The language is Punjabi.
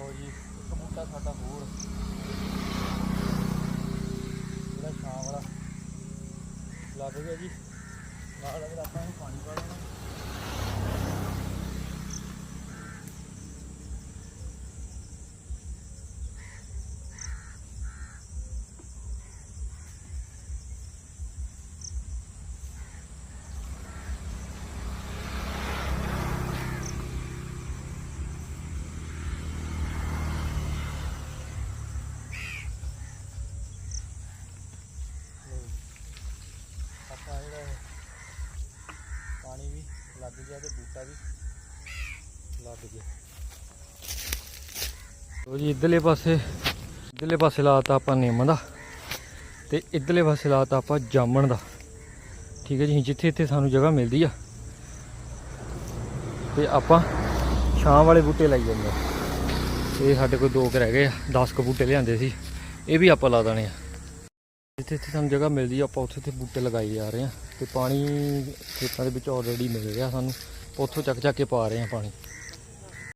ਲਓ ਜੀ, ਇੱਕ ਬੂਟਾ ਸਾਡਾ ਹੋਰ। ਜਿਹੜਾ ਛਾਂ ਵਾਲਾ। ਲੱਗ ਗਿਆ ਜੀ। ਨਾਲ ਅਗਰ ਆਪਾਂ ਇਹਨੂੰ ਪਾਣੀ ਪਾ ਦੇਣਾ ਆਪਾਂ ਜਿਹੜਾ ਇਹ ਪਾਣੀ ਵੀ ਲੱਗ ਗਿਆ ਤੇ ਬੂਟਾ ਵੀ ਲੱਗ ਗਿਆ। ਲੋ ਜੀ, ਇਧਰਲੇ ਪਾਸੇ ਇਧਰਲੇ ਪਾਸੇ ਲਾਤਾ ਆਪਾਂ ਨਿੰਮ ਦਾ ਤੇ ਇਧਰਲੇ ਪਾਸੇ ਲਾਤਾ ਆਪਾਂ ਜਾਮਣ ਦਾ। ਠੀਕ ਹੈ ਜੀ ਜਿੱਥੇ ਇੱਥੇ ਸਾਨੂੰ ਜਗ੍ਹਾ ਮਿਲਦੀ ਆ। ਤੇ ਆਪਾਂ ਛਾਂ ਵਾਲੇ ਬੂਟੇ ਲਾਈ ਜਾਂਦੇ ਆ। ਇਹ ਸਾਡੇ ਕੋਲ ਦੋ ਕੁ ਰਹਿ ਗਏ ਆ 10 ਕੁ ਬੂਟੇ ਲਿਆਂਦੇ ਸੀ। ਇਹ ਵੀ ਆਪਾਂ ਲਾ ਦੇਣੇ ਆ। ਜਿੱਥੇ ਜਿੱਥੇ ਸਾਨੂੰ ਜਗ੍ਹਾ ਮਿਲਦੀ ਆ, ਆਪਾਂ ਉੱਥੇ ਉੱਥੇ ਬੂਟੇ ਲਗਾਈ ਜਾ ਰਹੇ ਆ ਤੇ ਪਾਣੀ ਖੇਤਾਂ ਦੇ ਵਿੱਚ ਆਲਰੇਡੀ ਮਿਲ ਰਿਹਾ ਸਾਨੂੰ। ਉੱਥੋਂ ਚੱਕ ਚੱਕ ਕੇ ਪਾ ਰਹੇ ਆ ਪਾਣੀ।